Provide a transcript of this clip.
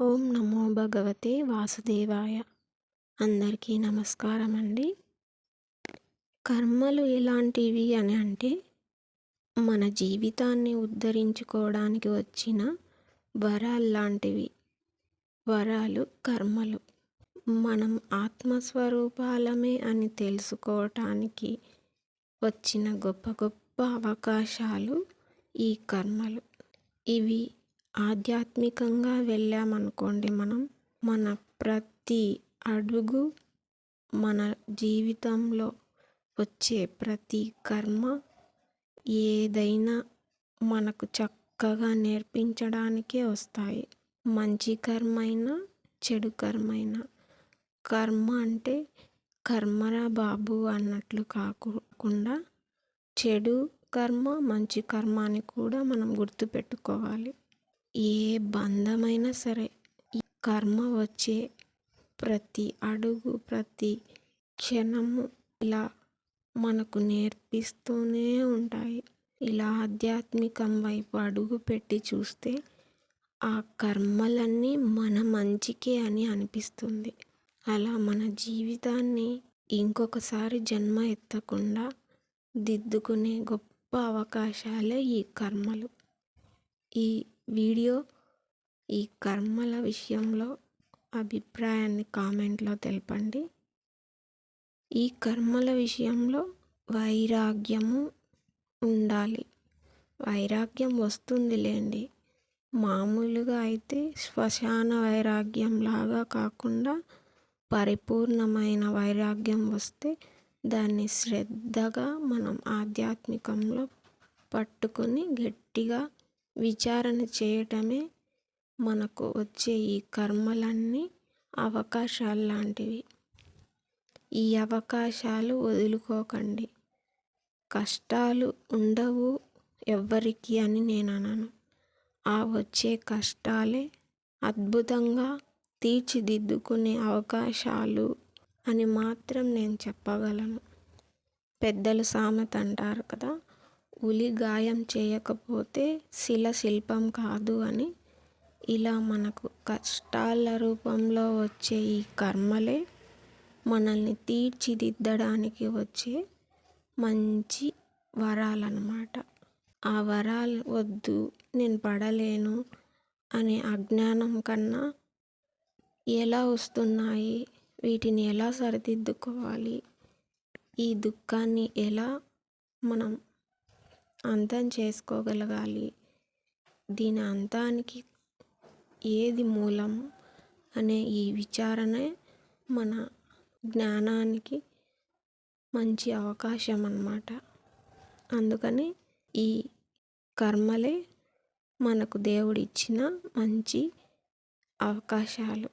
ఓం నమో భగవతే వాసుదేవాయ. అందరికీ నమస్కారం అండి కర్మలు ఎలాంటివి అని అంటే మన జీవితాన్ని ఉద్ధరించుకోవడానికి వచ్చిన వరాల్లాంటివి వరాలు కర్మలు. మనం ఆత్మస్వరూపాలమే అని తెలుసుకోవటానికి వచ్చిన గొప్ప గొప్ప అవకాశాలు ఈ కర్మలు. ఇవి ఆధ్యాత్మికంగా వెళ్ళామనుకోండి మనం మన ప్రతి అడుగు మన జీవితంలో వచ్చే ప్రతి కర్మ ఏదైనా మనకు చక్కగా నేర్పించడానికే వస్తాయి. మంచి కర్మైనా చెడు కర్మైనా. కర్మ అంటే కర్మరా బాబు అన్నట్లు కాకుండా చెడు కర్మ మంచి కర్మ అని కూడా మనం గుర్తుపెట్టుకోవాలి. ఏ బంధమైనా సరే ఈ కర్మ వచ్చే ప్రతి అడుగు ప్రతి క్షణము ఇలా మనకు నేర్పిస్తూనే ఉంటాయి. ఇలా ఆధ్యాత్మికం వైపు అడుగు పెట్టి చూస్తే ఆ కర్మలన్నీ మన మంచికే అని అనిపిస్తుంది. అలా మన జీవితాన్ని ఇంకొకసారి జన్మ ఎత్తకుండా దిద్దుకునే గొప్ప అవకాశాలే ఈ కర్మలు. ఈ వీడియో ఈ కర్మల విషయంలో అభిప్రాయాన్ని కామెంట్లో తెలపండి. ఈ కర్మల విషయంలో వైరాగ్యము ఉండాలి. వైరాగ్యం వస్తుంది లేండి మామూలుగా అయితే శ్మశాన వైరాగ్యం లాగా కాకుండా పరిపూర్ణమైన వైరాగ్యం వస్తే దాన్ని శ్రద్ధగా మనం ఆధ్యాత్మికంలో పట్టుకొని గట్టిగా విచారణ చేయటమే మనకు వచ్చే ఈ కర్మలన్నీ అవకాశాలు లాంటివి. ఈ అవకాశాలు వదులుకోకండి. కష్టాలు ఉండవు ఎవ్వరికి అని నేను అనను. ఆ వచ్చే కష్టాలే అద్భుతంగా తీర్చిదిద్దుకునే అవకాశాలు అని మాత్రం నేను చెప్పగలను. పెద్దలు సామెత అంటారు కదా ఉలి గాయం చేయకపోతే శిల శిల్పం కాదు అని ఇలా మనకు కష్టాల రూపంలో వచ్చే ఈ కర్మలే మనల్ని తీర్చిదిద్దడానికి వచ్చే మంచి వరాలన్నమాట. ఆ వరాలు వద్దు నేను పడలేను అనే అజ్ఞానం కన్నా ఎలా వస్తున్నాయి? వీటిని ఎలా సరిదిద్దుకోవాలి? ఈ దుఃఖాన్ని ఎలా మనం అంతం చేసుకోగలగాలి. దీని అంతానికి ఏది మూలం అనే ఈ విచారణే మన జ్ఞానానికి మంచి అవకాశం అన్నమాట అందుకని ఈ కర్మలే మనకు దేవుడిచ్చిన మంచి అవకాశాలు.